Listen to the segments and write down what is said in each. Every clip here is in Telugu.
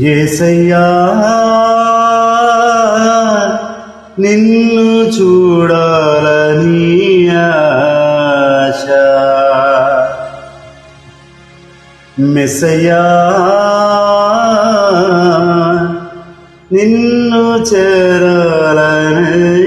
ఏసయ్యా నిన్ను చూడాలని ఆశ. మెసయ్యా నిన్ను చేరాలని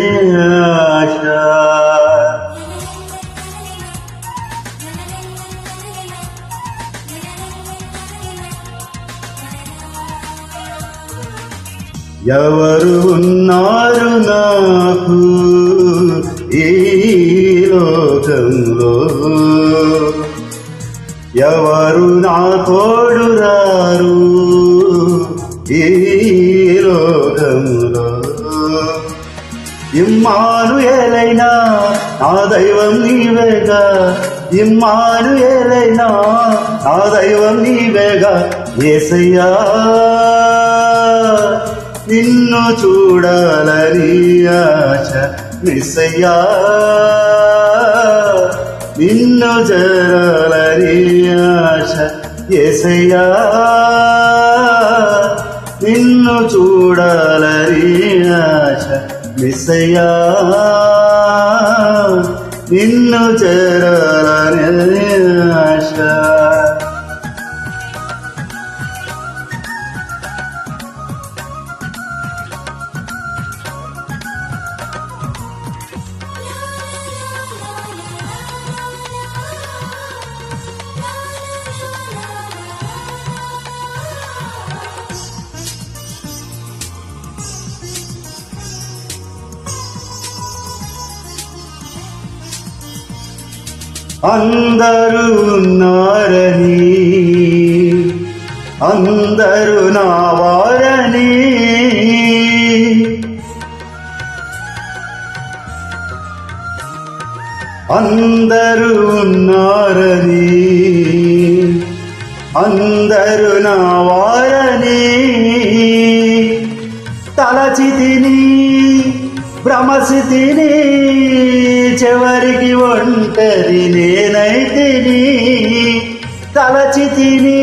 ఎవరు ఉన్నారు నాకు ఈ లోకంలో? ఎవరు నా తోడు రారు ఈ లోకంలో? ఇమ్మాను ఏలైనా నా దైవం నీవేగా? ఇమ్మాను ఏలైనా నా దైవం నీవేగా? ఏసయ్యా! నిన్ను చూడాలని ఆశ మిస్సయ్యా. నిన్ను జరాలని ఆశ ఎసయ్యా నిన్ను చూడాలని ఆశ మిస్సయ్యా. నిన్ను చేరాలని ఆశ అందరూ ఉన్నారని. అందరూ నావారని. అందరూ ఉన్నారని. అందరూ నా వారని తలచితిని భ్రమసితిని చివరికి ఒంటరి నేనైతిని. తలచితిని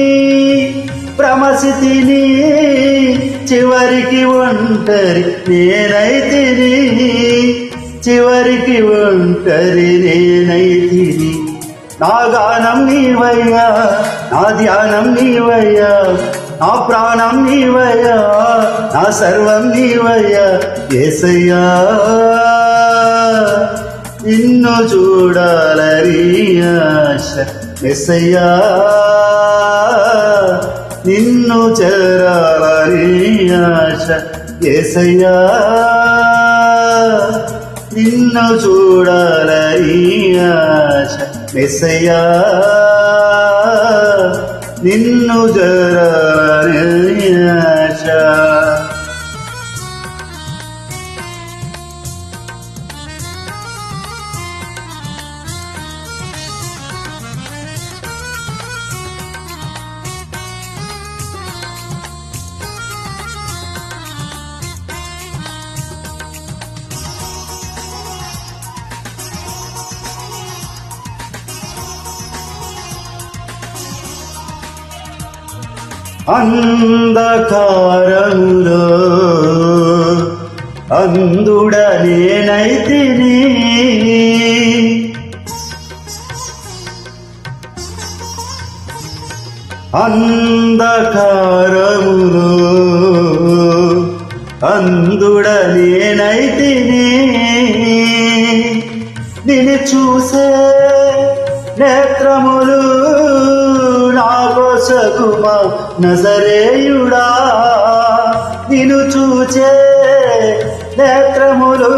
భ్రమసితిని చివరికి ఒంటరి నేనైతిని. చివరికి ఒంటరి నేనైతిని. నా గానం నీవయ్యా నా ధ్యానం నీవయ్యా నా ప్రాణం నీవయ్యా నా సర్వం నీవయ్యా ఏసయ్యా. నిన్ను చూడాలని ఆశ ఎసయ్యా నిన్ను చేరాలని ఆశ ఏసయ్యా. నిన్ను చూడాలని ఆశ మెస్సయ్యా నిన్ను జరాలని అంధకారములో అందుడ నేనైతిని అంధకారములో అందుడ నేనైతిని నిన్ను చూసే నేత్రములు నాకోసకుమా నజరేయుడా నిను చూచే నేత్రములు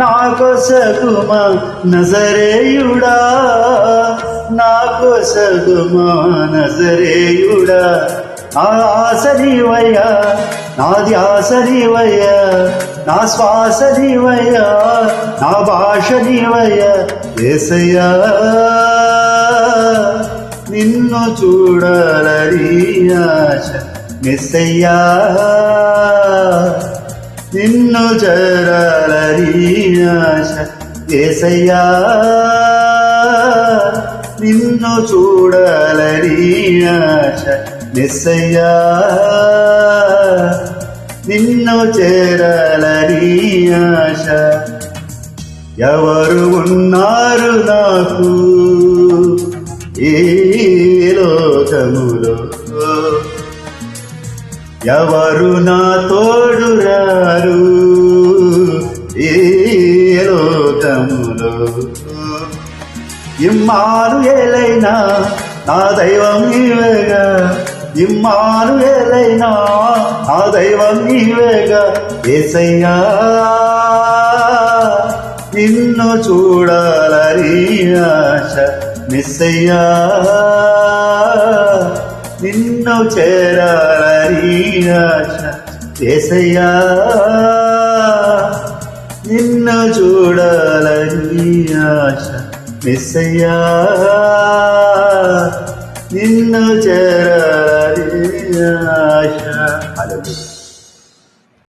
నాకోసకుమా నజరేయుడా నాకోసకుమా నజరేయుడా. నా ఆశ నీవయ్యా నా ధ్యాస నీవయ్యా నా శ్వాస నీవయ్యా నా భాష నీవయ్యా ఏసయ్యా. నిన్ను చూడాలని ఆశ. మెస్సయ్యా నిన్ను చేరాలని ఆశ. ఏసయ్యా నిన్ను చూడాలని ఆశ. మెస్సయ్యా నిన్ను చేరాలని ఆశ. ఎవరు ఉన్నారు నాకు? ఈ లోకములో. ఎవరు నా తోడు రారు ఈ లోకములో. ఇమ్మాను ఏలైనా నా దైవం నీవేగా ఇమ్మాను ఏలైనా నా దైవం నీవేగా ఏసయ్యా నిన్ను చూడాలని ఆశ మిస్సయ్యా నిన్ను చేరాలని ఆశ ఏసయ్యా నిన్ను చూడాలని ఆశ మిస్సయ్యా నిన్ను చేరాలని ఆశ అలలు